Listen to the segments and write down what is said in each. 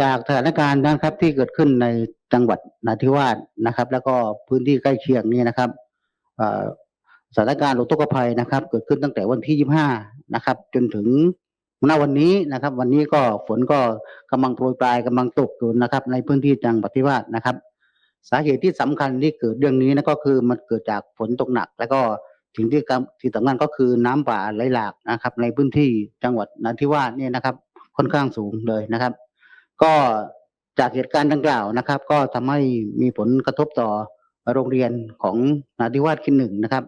จากสถานการณ์นะครับที่เกิดขึ้นในจังหวัดนาทิวาสนะครับ แล้วก็พื้นที่ใกล้เคียงนี่นะครับสถานการณ์อุทกภัยนะครับ เกิดขึ้นตั้งแต่วันที่ 25 นะครับ จนถึงณวันนี้นะครับ วันนี้ก็ฝนก็กำลังโปรยปลายกำลังตกอยู่นะครับ ในพื้นที่จังหวัดทิวาสนะครับ สาเหตุที่สำคัญที่เกิดเรื่องนี้นะก็คือมันเกิดจากฝนตกหนัก แล้วก็สิ่งที่ที่สำคัญก็คือน้ำป่าไหลหลากนะครับ ในพื้นที่จังหวัดนาธิวาสเนี่ยนะครับ ค่อนข้างสูงเลยนะครับ ก็จากเหตุการณ์ดังกล่าวนะครับ ก็ทำให้มีผลกระทบต่อโรงเรียนของนาทิวาสขึ้นหนึ่งนะครับ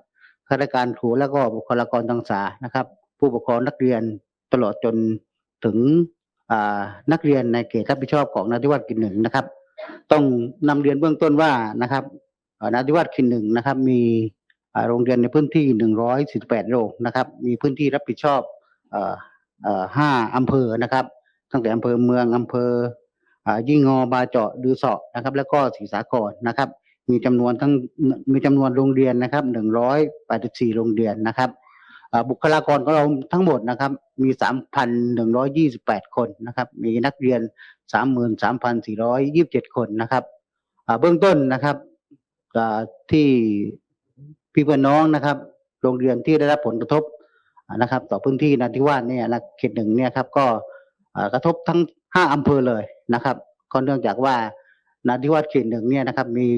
ข้าราชการครูแล้วก็บุคลากรทางศึกษานะครับ ผู้ปกครองนักเรียนตลอดจนถึงนักเรียนในเขตรับผิดชอบของนาทิวาสกินหนึ่งนะครับ ต้องนำเรียนเบื้องต้นว่านะครับนาทิวาสคินหนึ่งนะครับ มีโรงเรียนในพื้นที่หนึ่งร้อยสิบแปดโรงนะครับ มีพื้นที่รับผิดชอบเอ่อเอ่อห้าอำเภอนะครับ ตั้งแต่อำเภอเมืองอำเภออยี่งอบาเจาะดือเสาะนะครับ แล้วก็ศรีสาครนะครับ มีจำนวนทั้งมีจำนวนโรงเรียนนะครับหนึ่งร้อยแปดสิบสี่โรงเรียนนะครับบุคลากรของเราทั้งหมดนะครับ มีสามพันหนึ่งร้อยยี่สิบแปดคนนะครับ มีนักเรียนสามหมื่นสามพันสี่ร้อยยี่สิบเจ็ดคนนะครับเบื้องต้นนะครับที่พี่เพื่อนน้องนะครับ โรงเรียนที่ได้รับผลกระทบนะครับ ต่อพื้นที่นาทิวาสเนี่ยนะเขตหนึ่งเนี่ยครับก็ กระทบทั้งห้าอำเภอเลยนะครับก็เนื่องจากว่านาทิวาสเขตหนึ่งเนี่ยนะครับมี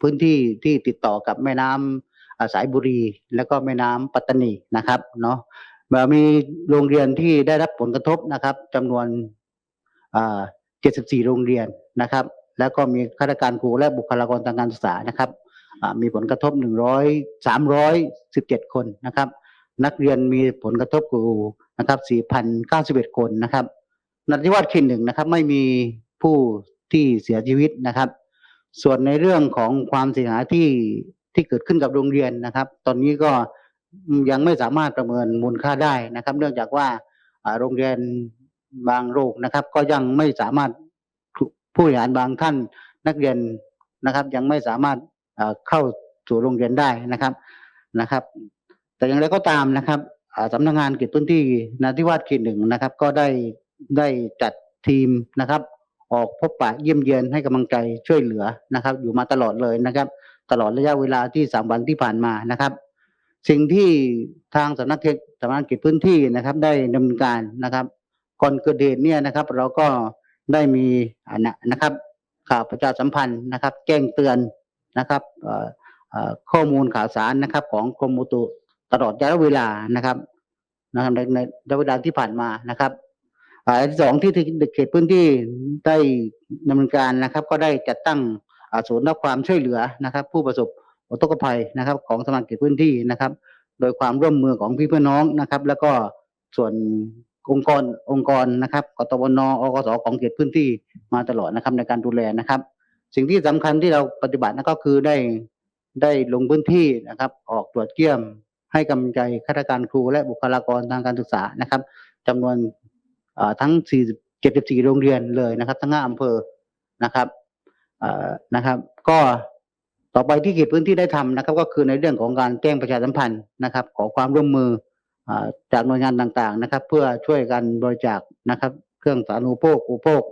พื้นที่ที่ติดต่อกับแม่น้ำอ่าสายบุรี แล้วก็แม่น้ำปัตตานีนะครับเนาะมีโรงเรียนที่ได้รับผลกระทบนะครับจำนวน74 โรงเรียนนะครับ แล้วก็มีข้าราชการครูและบุคลากรทางการศึกษานะครับมีผลกระทบ 100 317 คนนะครับ นักเรียนมีผลกระทบอยู่ นะครับ 4,091 คนนะครับนราธิวาสเขตหนึ่งนะครับ ไม่มีผู้ที่เสียชีวิตนะครับ ส่วนในเรื่องของความเสียหายที่ที่เกิดขึ้นกับโรงเรียนนะครับ ตอนนี้ก็ยังไม่สามารถประเมินมูลค่าได้นะครับ เนื่องจากว่าโรงเรียนบางโรงนะครับ ก็ยังไม่สามารถผู้บริหารบางท่านนักเรียนนะครับ ยังไม่สามารถเข้าสู่โรงเรียนได้นะครับนะครับ แต่อย่างไรก็ตามนะครับ สำนักงานเขตพื้นที่นาทิวาสเขตหนึ่งนะครับ ก็ได้ได้จัดทีมนะครับ ออกพบปะเยี่ยมเยียนให้กำลังใจช่วยเหลือนะครับ อยู่มาตลอดเลยนะครับ ตลอดระยะเวลาที่สามวันที่ผ่านมานะครับ สิ่งที่ทางสำนักเขตสำนักงานเขตพื้นที่นะครับ ได้ดำเนินการนะครับ ก่อนเกิดเหตุเนี่ยนะครับ เราก็ได้มีอนะนะครับ ข่าวประชาสัมพันธ์นะครับ แจ้งเตือนนะครับข้อมูลข่าวสารนะครับ ของกรมอุตุ ตลอดระยะเวลานะครับนะครับในในระยะเวลาที่ผ่านมานะครับอ่าอันที่สองที่เขตพื้นที่ได้ดำเนินการนะครับ ก็ได้จัดตั้งอ่าศูนย์รับความช่วยเหลือนะครับ ผู้ประสบอุทกภัยนะครับ ของสำนักงานเขตพื้นที่นะครับ โดยความร่วมมือของพี่เพื่อนน้องนะครับ แล้วก็ส่วนองค์กรองค์กรนะครับกตบนอกสของเขตพื้นที่มาตลอดนะครับในการดูแลนะครับ สิ่งที่สำคัญที่เราปฏิบัตินั่นก็คือได้ได้ลงพื้นที่นะครับ ออกตรวจเยี่ยม ให้กำลังใจข้าราชการครูและบุคลากรทางการศึกษานะครับจำนวนทั้ง4 74 โรงเรียนเลยนะครับ ทั้ง5อำเภอนะครับนะครับ ก็ต่อไปที่เขตพื้นที่ได้ทำนะครับ ก็คือในเรื่องของการแจ้งประชาสัมพันธ์นะครับ ขอความร่วมมือจากหน่วยงานต่างๆนะครับ เพื่อช่วยกันบริจาคนะครับ เครื่องสาธารณูปโภคอุปโภค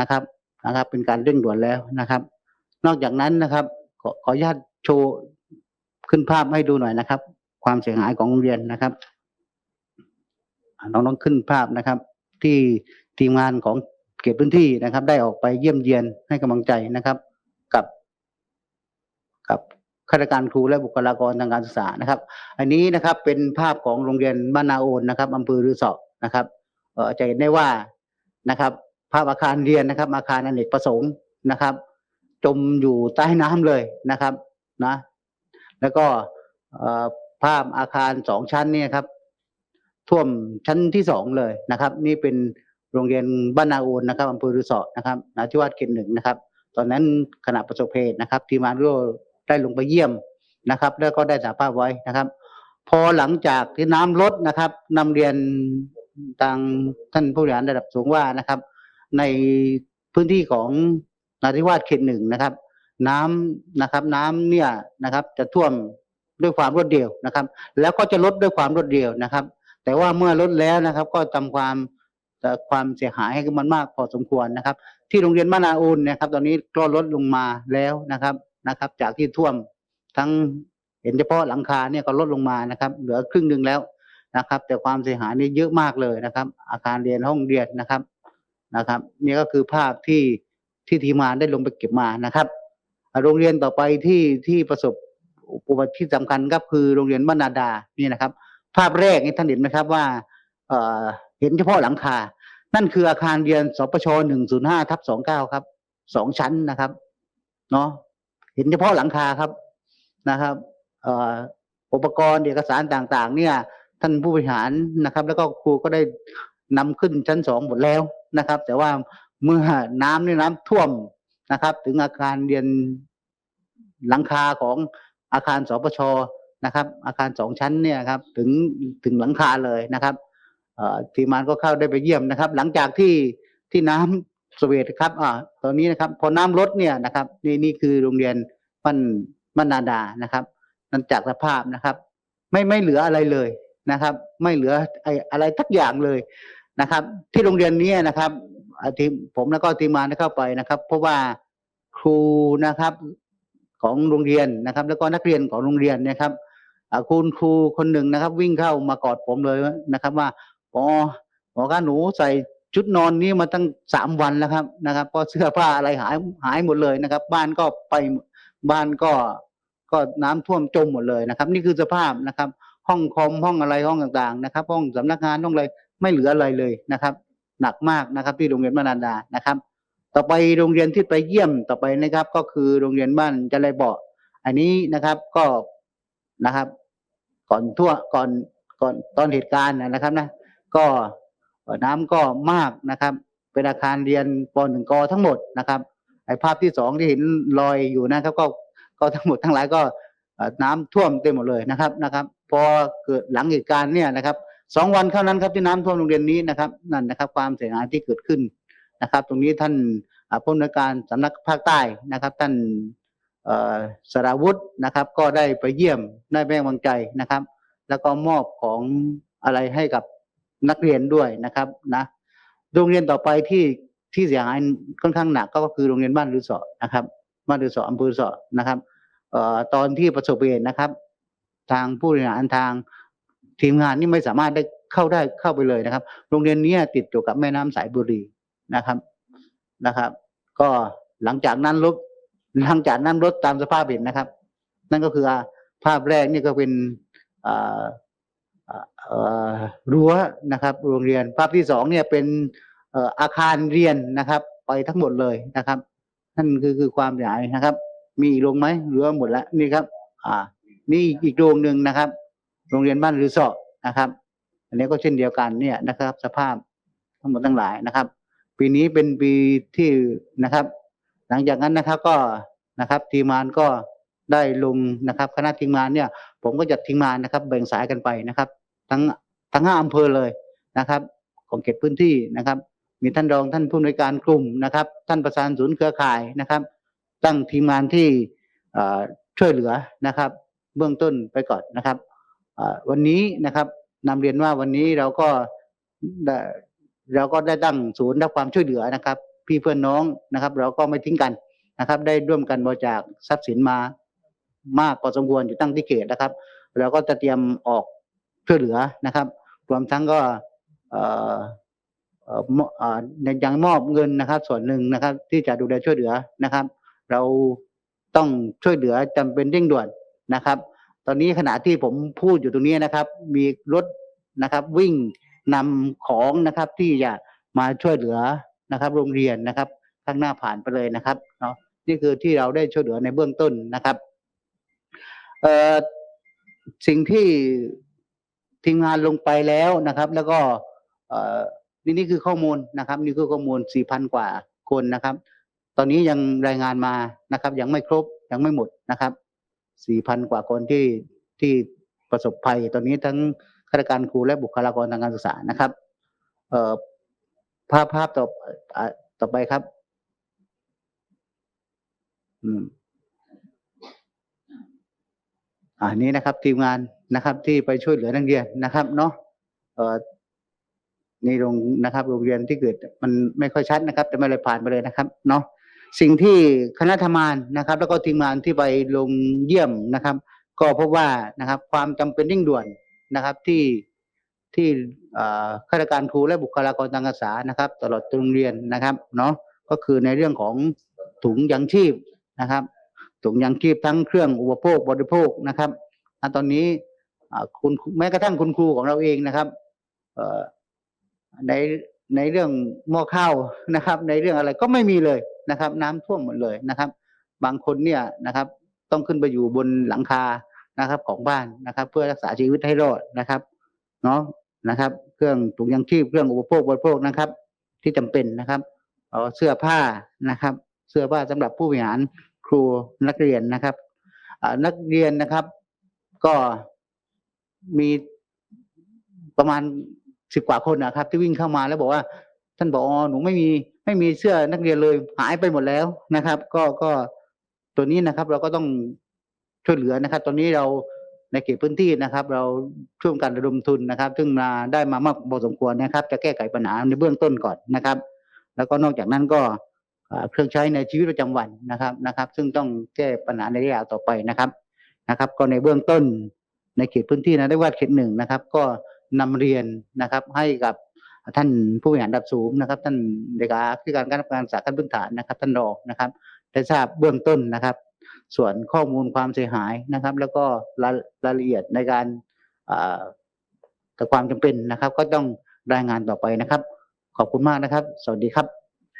นะครับนะครับ เป็นการเร่งด่วนแล้วนะครับ นอกจากนั้นนะครับ ขอขออนุญาตโชว์ขึ้นภาพให้ดูหน่อยนะครับ ความเสียหายของโรงเรียนนะครับน้องๆขึ้นภาพนะครับ ที่ทีมงานของเขตพื้นที่นะครับ ได้ออกไปเยี่ยมเยียนให้กำลังใจนะครับ กับ กับข้าราชการครูและบุคลากรทางการศึกษานะครับ อันนี้นะครับเป็นภาพของโรงเรียนบ้านนาโอนนะครับอำเภอรือสอนะครับเออจะเห็นได้ว่านะครับ ภาพอาคารเรียนนะครับ อาคารอเนกประสงค์นะครับ จมอยู่ใต้น้ำเลยนะครับนะ แล้วก็เอ่อ ภาพอาคารสองชั้นเนี่ยครับ ท่วมชั้นที่สองเลยนะครับ นี่เป็นโรงเรียนบ้านนาโอนนะครับอำเภอรือสอนะครับนาทิวาสเขตหนึ่งนะครับ ตอนนั้นขณะประสบเหตุนะครับ ทีมงานก็ได้ลงไปเยี่ยมนะครับ แล้วก็ได้สาภาพไว้นะครับ พอหลังจากที่น้ำลดนะครับนำเรียนทางท่านผู้บริหารระดับสูงว่านะครับ ในพื้นที่ของนาทิวาสเขตหนึ่งนะครับ น้ำนะครับ น้ำเนี่ยนะครับ จะท่วม ด้วยความรวดเร็วนะครับ แล้วก็จะลดด้วยความรวดเร็วนะครับ แต่ว่าเมื่อลดแล้วนะครับ ก็ทำความความเสียหายให้มันมากพอสมควรนะครับ ที่โรงเรียนมะนาอุนนะครับ ตอนนี้ก็ลดลงมาแล้วนะครับนะครับ จากที่ท่วมทั้งเห็นเฉพาะหลังคาเนี่ยก็ลดลงมานะครับ เหลือครึ่งหนึ่งแล้วนะครับ แต่ความเสียหายนี่เยอะมากเลยนะครับ อาคารเรียนห้องเรียนนะครับนะครับ นี่ก็คือภาพที่ที่ทีมงานได้ลงไปเก็บมานะครับ โรงเรียนต่อไปที่ที่ประสบ อุบัติที่สำคัญก็คือโรงเรียนมนาดานี่นะครับ ภาพแรกนี่ท่านเห็นไหมครับว่าเเห็นเฉพาะหลังคา นั่นคืออาคารเรียนสปชหนึ่งศูนย์ห้าทับสองเก้าครับสองชั้นนะครับเนาะเห็นเฉพาะหลังคาครับนะครับอุปกรณ์เอกสารต่างๆ เนี่ย ท่านผู้บริหารนะครับ แล้วก็ครูก็ได้นำขึ้นชั้นสองหมดแล้วนะครับ แต่ว่าเมื่อน้ำนี่น้ำท่วมนะครับ ถึงอาคารเรียนหลังคาของ อาคารสปชนะครับ อาคารสองชั้นเนี่ยครับถึงถึงหลังคาเลยนะครับทีมงานก็เข้าได้ไปเยี่ยมนะครับ หลังจากที่ที่น้ำสเวตครับอ่าตอนนี้นะครับ พอน้ำลดเนี่ยนะครับ นี่นี่คือโรงเรียนมันมันนาดานะครับ นั่นจากสภาพนะครับ ไม่ไม่เหลืออะไรเลยนะครับ ไม่เหลือไออะไรทักอย่างเลยนะครับ ที่โรงเรียนนี้นะครับทีมผมแล้วก็ทีมงานได้เข้าไปนะครับ เพราะว่าครูนะครับ ของโรงเรียนนะครับ แล้วก็นักเรียนของโรงเรียนนะครับคุณครูคนหนึ่งนะครับ วิ่งเข้ามากอดผมเลยนะครับ ว่าพอพอกาหนูใส่ชุดนอนนี้มาตั้งสามวันแล้วครับนะครับเพราะเสื้อผ้าอะไรหายหายหมดเลยนะครับ บ้านก็ไปบ้านก็ก็น้ำท่วมจมหมดเลยนะครับ นี่คือสภาพนะครับ ห้องคอมห้องอะไรห้องต่างๆนะครับ ห้องสำนักงานห้องอะไรไม่เหลืออะไรเลยนะครับ หนักมากนะครับที่โรงเรียนมานานดานะครับ ต่อไปโรงเรียนที่ไปเยี่ยมต่อไปนะครับ ก็คือโรงเรียนบ้านจะไรเบาะอันนี้นะครับก็นะครับ ก่อนทั่วก่อนก่อนตอนเหตุการณ์นะครับนะ ก็น้ำก็มากนะครับ เป็นอาคารเรียนปหนึ่งกทั้งหมดนะครับไอภาพที่สองที่เห็นลอยอยู่นะครับ ก็ก็ทั้งหมดทั้งหลายก็น้ำท่วมเต็มหมดเลยนะครับนะครับ พอเกิดหลังเหตุการณ์เนี่ยนะครับสองวันเท่านั้นครับที่น้ำท่วมโรงเรียนนี้นะครับนั่นนะครับ ความเสียหายที่เกิดขึ้น นะครับ ตรงนี้ท่านผู้อำนวยการสำนักภาคใต้นะครับ ท่านสราวุธนะครับ ก็ได้ไปเยี่ยมได้แม่วางใจนะครับ แล้วก็มอบของอะไรให้กับนักเรียนด้วยนะครับนะโรงเรียนต่อไปที่ที่เสียหายค่อนข้างหนักก็คือโรงเรียนบ้านรือสอนะครับ บ้านรือสออำเภอรือสอนะครับเอ่อตอนที่ประสบเหตุนะครับ ทางผู้บริหารทางทีมงานนี่ไม่สามารถได้เข้าได้เข้าไปเลยนะครับ โรงเรียนนี้ติดอยู่กับแม่น้ำสายบุรี นะครับนะครับ ก็หลังจากนั้นรถหลังจากนั้นรถตามสภาพเห็นนะครับ นั่นก็คือภาพแรกนี่ก็เป็นรั้วนะครับ โรงเรียนภาพที่สองเนี่ยเป็นเอ่ออาคารเรียนนะครับ ไปทั้งหมดเลยนะครับนั่นคือคือความเสียหายนะครับ มีอีกโรงไหมหรือว่าหมดแล้วนี่ครับ อ่า นี่อีกโรงหนึ่งนะครับ โรงเรียนบ้านรือสอนะครับ อันนี้ก็เช่นเดียวกันเนี่ยนะครับ สภาพทั้งหมดทั้งหลายนะครับ ปีนี้เป็นปีที่นะครับ หลังจากนั้นนะครับก็นะครับ ทีมงานก็ได้ลงนะครับ คณะทีมงานเนี่ย ผมก็จัดทีมงานนะครับ แบ่งสายกันไปนะครับ ทั้งทั้งห้าอำเภอเลยนะครับ ของเขตพื้นที่นะครับ มีท่านรองท่านผู้อำนวยการกลุ่มนะครับ ท่านประธานศูนย์เครือข่ายนะครับ ตั้งทีมงานที่ช่วยเหลือนะครับ เบื้องต้นไปก่อนนะครับวันนี้นะครับนำเรียนว่าวันนี้เราก็ เราก็ได้ตั้งศูนย์รับความช่วยเหลือนะครับ พี่เพื่อนน้องนะครับ เราก็ไม่ทิ้งกันนะครับ ได้ร่วมกันบริจาคทรัพย์สินมามากพอสมควรอยู่ตั้งที่เขตนะครับ เราก็จะเตรียมออกช่วยเหลือนะครับ รวมทั้งก็เอ่อเอ่อมเอ่อยังมอบเงินนะครับ ส่วนหนึ่งนะครับ ที่จะดูแลช่วยเหลือนะครับ เราต้องช่วยเหลือจำเป็นเร่งด่วนนะครับ ตอนนี้ขณะที่ผมพูดอยู่ตรงนี้นะครับ มีรถนะครับ วิ่ง นำของนะครับที่จะมาช่วยเหลือนะครับ โรงเรียนนะครับข้างหน้าผ่านไปเลยนะครับเนาะนี่คือที่เราได้ช่วยเหลือในเบื้องต้นนะครับเอ่อสิ่งที่ทีมงานลงไปแล้วนะครับ แล้วก็เอ่อนี่นี่คือข้อมูลนะครับ นี่คือข้อมูล 4,000 กว่าคนนะครับ ตอนนี้ยังรายงานมานะครับ ยังไม่ครบยังไม่หมดนะครับ 4,000 กว่าคนที่ที่ประสบภัย ตอนนี้ทั้ง ข้าราชการครูและบุคลากรทางการศึกษานะครับ เอ่อภาพภาพต่อต่อไปครับ อืมอ่านี้นะครับ ทีมงานนะครับ ที่ไปช่วยเหลือนักเรียนนะครับ เนาะเอ่อในโรงนะครับ โรงเรียนที่เกิดมันไม่ค่อยชัดนะครับ แต่ไม่เลยผ่านไปเลยนะครับ เนาะสิ่งที่คณะทำงานนะครับ แล้วก็ทีมงานที่ไปลงเยี่ยมนะครับ ก็พบว่านะครับ ความจำเป็นเร่งด่วน นะครับที่ที่ข้าราชการครูและบุคลากรทางการศึกษานะครับ ตลอดโรงเรียนนะครับเนาะก็คือในเรื่องของถุงยังชีพนะครับ ถุงยังชีพทั้งเครื่องอุปโภคบริโภคนะครับณตอนนี้คุณแม้กระทั่งคุณครูของเราเองนะครับในในเรื่องหม้อข้าวนะครับ ในเรื่องอะไรก็ไม่มีเลยนะครับ น้ำท่วมหมดเลยนะครับ บางคนเนี่ยนะครับ ต้องขึ้นไปอยู่บนหลังคา นะครับของบ้านนะครับ เพื่อรักษาชีวิตให้รอดนะครับเนาะนะครับ เครื่องถุงยังชีพเครื่องอุปโภคบริโภคนะครับ ที่จำเป็นนะครับเสื้อผ้านะครับ เสื้อผ้าสำหรับผู้บริหารครูนักเรียนนะครับนักเรียนนะครับ ก็มีประมาณสิบกว่าคนนะครับ ที่วิ่งเข้ามาแล้วบอกว่า ท่านบอกอหนูไม่มีไม่มีเสื้อนักเรียนเลยหายไปหมดแล้วนะครับ ก็ก็ตัวนี้นะครับ เราก็ต้อง ช่วยเหลือนะครับ ตอนนี้เราในเขตพื้นที่นะครับ เราช่วยกันระดมทุนนะครับ ซึ่งมาได้มามากพอสมควรนะครับ จะแก้ไขปัญหาในเบื้องต้นก่อนนะครับ แล้วก็นอกจากนั้นก็เครื่องใช้ในชีวิตประจำวันนะครับนะครับ ซึ่งต้องแก้ปัญหาในระยะต่อไปนะครับนะครับ ก็ในเบื้องต้นในเขตพื้นที่นะได้วาดเขตหนึ่งนะครับ ก็นำเรียนนะครับให้กับท่านผู้บริหารระดับสูงนะครับ ท่านเลขาธิการคณะกรรมการศึกษาขั้นพื้นฐานนะครับ ท่านรองนะครับได้ทราบเบื้องต้นนะครับ ส่วนข้อมูลความเสียหายนะครับ แล้วก็รายรายละเอียดในการอ่าแต่ความจำเป็นนะครับ ก็ต้องรายงานต่อไปนะครับ ขอบคุณมากนะครับ สวัสดีครับ